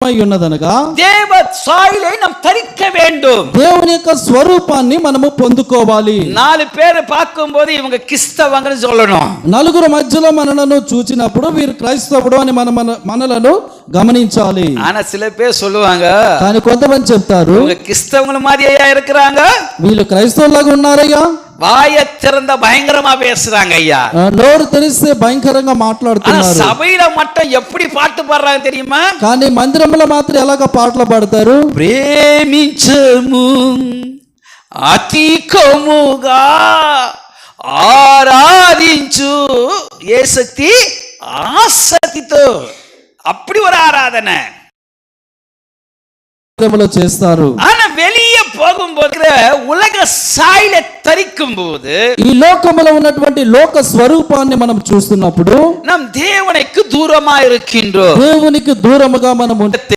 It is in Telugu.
అయి ఉన్నదనగా தேவ சாயலை நாம் தரிக்க வேண்டும் దేవుని యొక్క స్వరూపాన్ని మనము పొందుకోవాలి நாலு பேரை பார்க்கும்போது இவங்க கிறிஸ்தவங்கன்னு சொல்லணும் నలుగురు మధ్యలో మనలను చూచినప్పుడు వీరు క్రైస్తవుడు అని మన మన మనలను గమనించాలి ஆனா சில பேர் சொல்லுவாங்க కానీ కొంతమంది చెప్తారు இவங்க கிறிஸ்தவங்கள மாதிரியா இருக்கிறாங்க వీళ్ళు క్రైస్తవులాగా ఉన్నారయ్యా வாய திறந்த பயங்கரமா பேசுறாங்க ஐயா ఆ, నోరు తెరిస్తే భయంకరంగా ஆனா మాట్లాడుతున్నారు சபையில மட்டும் எப்படி பாட்டு பாடுறாங்க தெரியுமா కానీ మందిరంలో మాత్రం ఎలాగ పాటలు పాడతారు ప్రేమించము అతికముగా ఆరాధించు ఏ శక్తి ఆసక్తితో అప్పుడు ஒரு ఆరాధన మందిరంలో చేస్తారు ஆனா வெளியே போகும்போது உலக சாயல தரிக்கும் போது ఈ లోకములో ఉన్నటువంటి లోక స్వరూపాన్ని మనం చూస్తున్నప్పుడు நம் தேவனுக்கு தூரமா இருக்கின்றோம் దేవునికి దూరముగా మనం ఉంటే